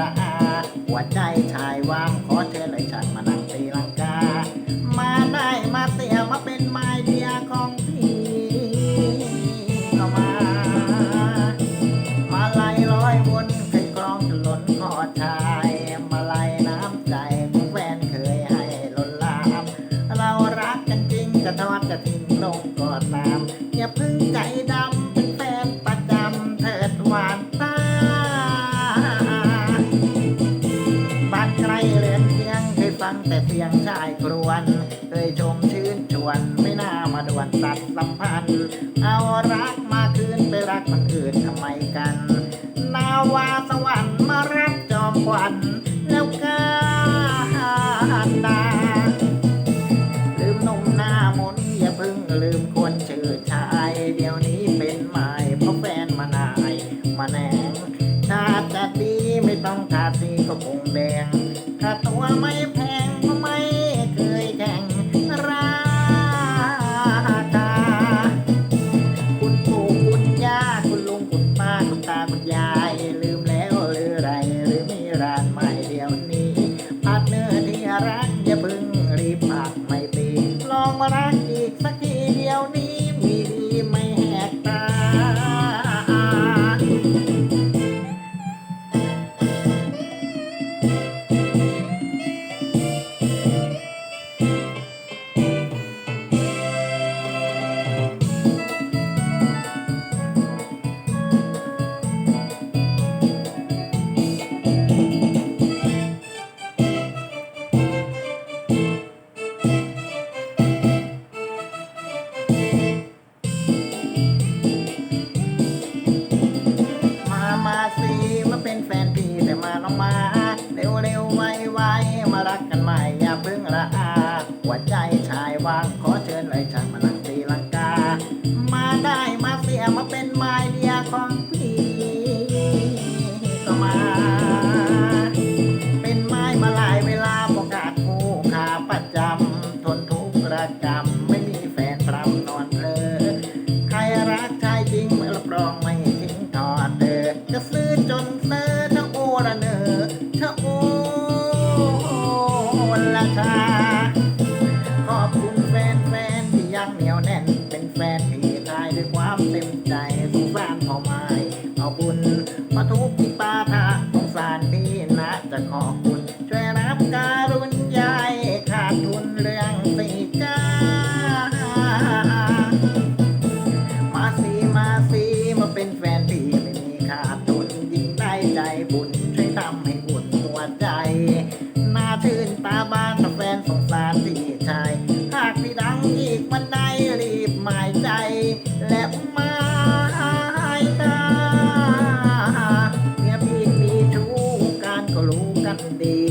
ระอาหัวใจ แต่เสียงชายกรวนเคยชมชื่นชวนไม่น่ามาด่วนตัดสัมพันธ์เอารักมาคืนไปรักคนอื่นทำไมกัน นาวาสวรรค์มารับจอมขวัญแล้วก็ดาลืมนุ่มหน้ามนอย่าพิ่งลืมคนชื่อชายเดี๋ยวนี้เป็นใหม่เพราะแฟนมานายมาแหนงถ้าจะดีไม่ต้องทาสี รักอย่าพึ่ง หัวใจชายวางขอเชิญเลยช่างมาลังตีลังกา มาได้มาเสียมาเป็นไม้เดียของพี่ก็มา เป็นไม้มาหลายเวลาประกาศผู้ขาประจำทนทุกข์ประจำไม่มีแฟนพรำนอนเลอใครรักใครจริงเม่อรับรองไม่ทิ้งทอดเธอจะซื้อจนเและไม้ตาเมียพี่มีชู้การก็รู้กันดี